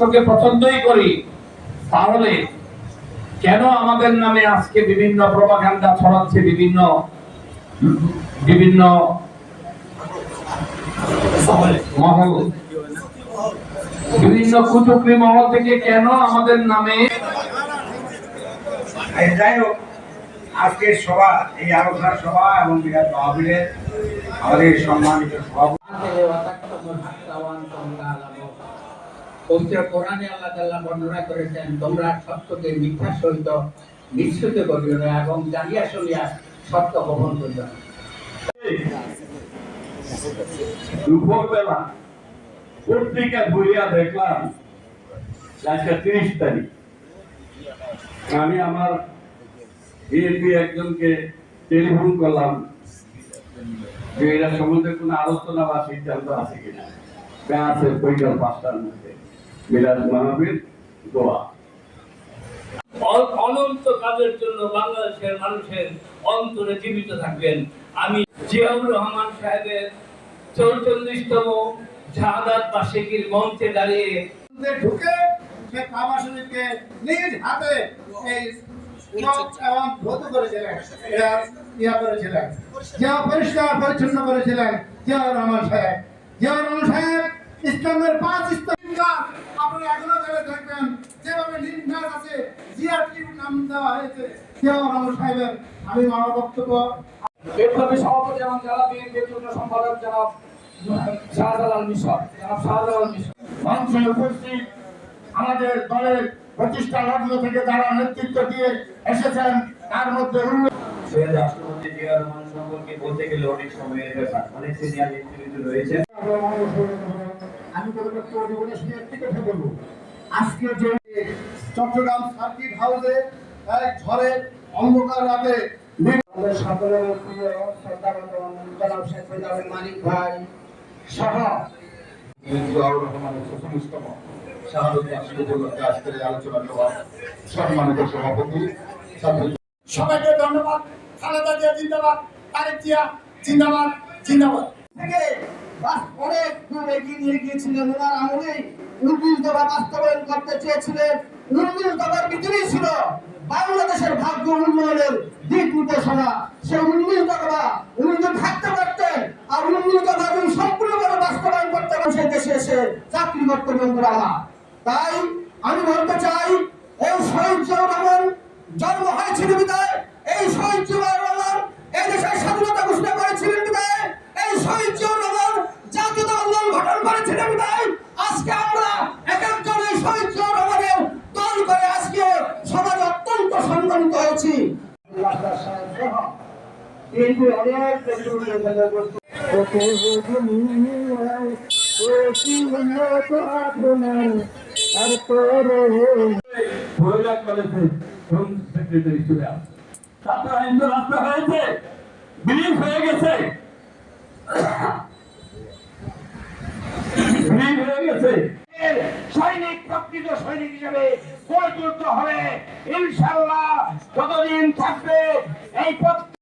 আদর্শকে পছন্দই করি তাহলে কেন আমাদের নামে আজকে বিভিন্ন প্রপাগান্ডা ছড়াচ্ছে বিভিন্ন বিভিন্ন মহল? বিভিন্ন কুচক্রি মহল থেকে কেন আমাদের নামে এই যাই হোক আজকের সভা এই আলোচনা সভা এবং বিরাট মাহবিলের আমাদের সম্মানিত সভাপতি। পবিত্র কোরআনে আল্লাহ তাআলা বর্ণনা করেছেন, তোমরা সত্যকে মিথ্যার সহিত মিশ্রিত করিও না এবং জানিয়া শুনিয়া সত্য গোপন করিও না। দুপুরবেলা পত্রিকা ঘুরিয়া দেখলাম, আজকে তিরিশ তারিখ। আমি আমার বিএনপি একজনকে টেলিফোন করলাম যে এরা সম্বন্ধে কোনো আলোচনা বা সিদ্ধান্ত আছে কিনা। আছে বৈকাল পাঁচটার মধ্যে। মাহবির গোয়া অ- অনন্ত কাজের জন্য বাংলাদেশের মানুষের অন্তরে জীবিত থাকবেন। আমি জিয়াউর রহমান সাহেবের চৌচল্লিশতম শাহাদাত বার্ষিকীর মঞ্চে দাঁড়িয়ে ঢুকে সে কাবা শরীফকে নিজ হাতে এই এবং ধৌত করেছিলেন। এরা ইয়া করেছিলেন। যা পরিষ্কার পরিচ্ছন্ন করেছিলেন জিয়াউর রহমান সাহেব। জিয়াউর রহমান সাহেব ইসলামের পাঁচ ইসলাম আপনারা এখনও ধরে থাকবেন যেভাবে নির্দেশ আছে জিয়াটির নাম দেওয়া হয়েছে জিয়াউর রহমান সাহেবের। আমি আমার বক্তব্য। বিপ্লবী সভাপতি এবং জেলা বিএনপির যুগ্ম সম্পাদক জনাব শাহজালাল মিশর জনাব শাহজালাল মিশর। মঞ্চে উপস্থিত আমাদের দলের প্রতিষ্ঠা লগ্ন থেকে যারা নেতৃত্ব দিয়ে এসেছেন তার মধ্যে রাষ্ট্রপতি জিয়া রহমান সম্পর্কে বলতে গেলে অনেক সময়ের ব্যাপার অনেক সিনিয়র নেতৃবৃন্দ রয়েছে আমি পরবর্তী অধিবেশনে শুনে একটি কথা বলব। আজকে যে চট্টগ্রাম সার্কিট হাউসে এক ঝড়ের অন্ধকার রাতে আমাদের সকলের প্রিয় শ্রদ্ধাগত জনাব শেখ ফৈজাবের মানিক ভাই সহ রহমানের আজকের আলোচনা সভা সম্মানিত সভাপতি সবাইকে ধন্যবাদ। খালেদা জিয়া জিন্দাবাদ। তারেক জিয়া জিন্দাবাদ। জিন্দাবাদ। বাস্তবায়ন করতে বাংলাদেশের ভাগ্য উন্নয়নের দিক নির্দেশনা। সে দফা উনি থাকতে পারতেন আর দফা যদি সম্পূর্ণভাবে বাস্তবায়ন করতে সেই দেশে এসে চাকরি করতে বন্ধুরা তাই আমি বলতে চাই, এই শহীদ জন্ম হয়েছিল বিদায় করেছিলেন বিদায় আজকে হয়েছে বিলীন হয়ে গেছে বিলীন হয়ে গেছে সৈনিক প্রকৃত সৈনিক হিসেবে পরিচিত হবে। ইনশাল্লাহ যতদিন থাকবে এই